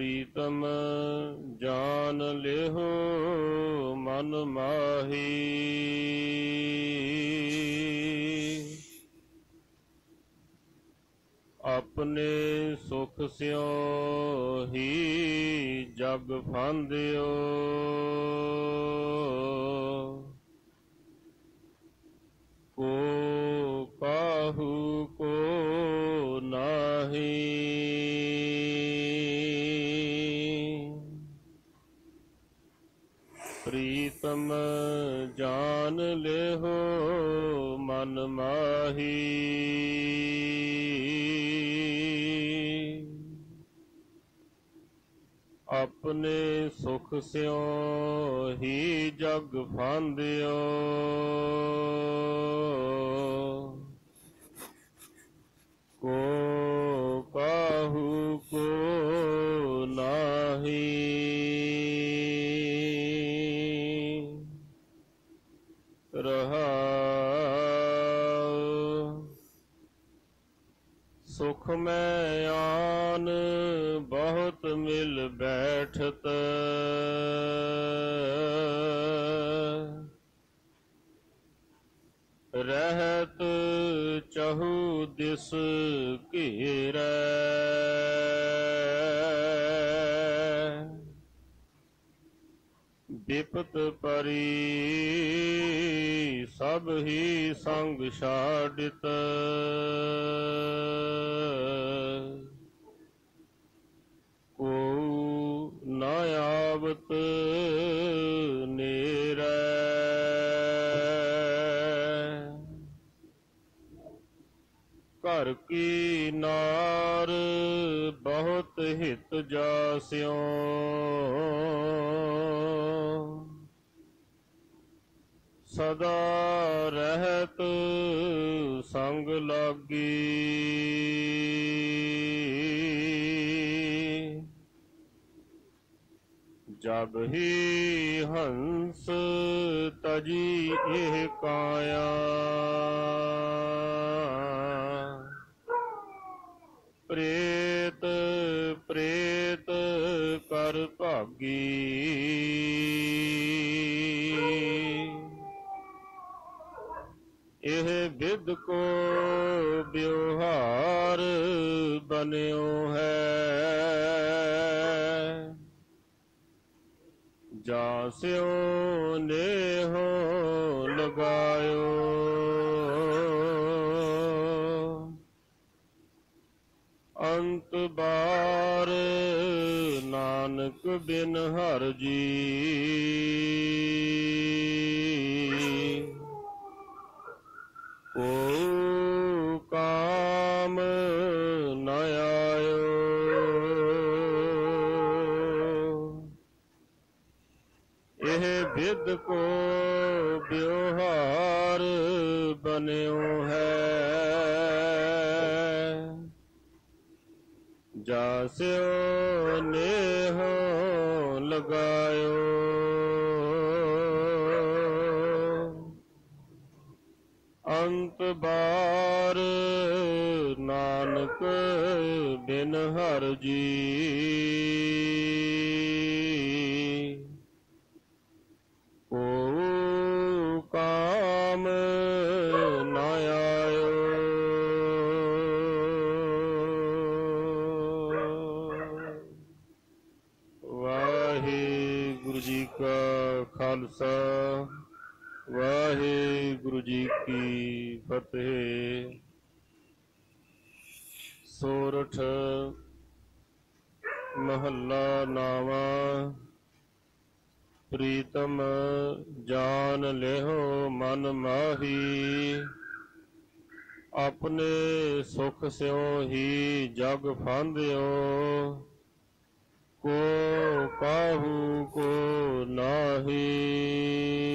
ਪ੍ਰੀਤਮ ਜਾਨ ਲਿਹੋ ਮਨ ਮਾਹੀ। ਆਪਣੇ ਸੁਖ ਸਿਓ ਹੀ ਜਗ ਫਾਂਦਿਓ। ਜਾਨ ਲਿਹੋ ਮਨ ਮਾਹੀ। ਆਪਣੇ ਸੁਖ ਸਿਓ ਹੀ ਜਗ ਫਾਂਦਿਓ। ਰਹਾ ਸੁਖ ਮੈਂ ਆਨ ਬਹੁਤ ਮਿਲ ਬੈਠਤ। ਰਹਿਤ ਚਹੂ ਦਿਸ ਘੇਰੈ। ਬਿਪਤ ਪਰੀ ਸਭ ਹੀ ਸੰਗ ਛਾੜਿਤ। ਕੋ ਨ ਆਵਤ ਨੇਰੈ। ਘਰ ਕੀ ਨਾਰ ਬਹੁਤ ਹਿਤ ਜਾਸਿਓ। ਸਦਾ ਰਹਿਤ ਸੰਗ ਲਾਗੀ। ਜਬ ਹੀ ਹੰਸ ਤਜੀ ਇਹ ਕਾਇਆ। ਇਹ ਵਿਦ ਕੋ ਵਿਵਹਾਰ ਬਨਿਓ ਹੈ। ਜਾਸਿਓ, ਨੇਹੋ, ਲਗਾਇਓ। ਅੰਤ ਬਾਰ ਨਾਨਕ ਬਿਨ ਹਰ ਜੀ। ਇਹ ਵਿਦ ਕੋ ਵਿਵਹਾਰ ਬਨਿਓ ਹੈ। ਜਾਸਿਓ ਨੇਹੋ ਲਗਾਇਓ। ਅੰਤ ਬਾਰ ਨਾਨਕ ਬਿਨ ਹਰ ਜੀ ਵਾਹਿਗੁਰੂ ਜੀ ਕਾ ਖਾਲਸਾ, ਵਾਹਿਗੁਰੂ ਜੀ ਕੀ ਫਤਿਹ। ਸੋਰਠ ਮਹੱਲਾ ਨਾਵਾ, ਪ੍ਰੀਤਮ ਜਾਨ ਲਿਹੋ ਮਨ ਮਾਹੀ। ਆਪਣੇ ਸੁਖ ਸਿਓ ਹੀ ਜਗ ਫਾਂਦਿਓ ਕੋ ਕਾਹੂ ਕੋ ਨਾਹੀ।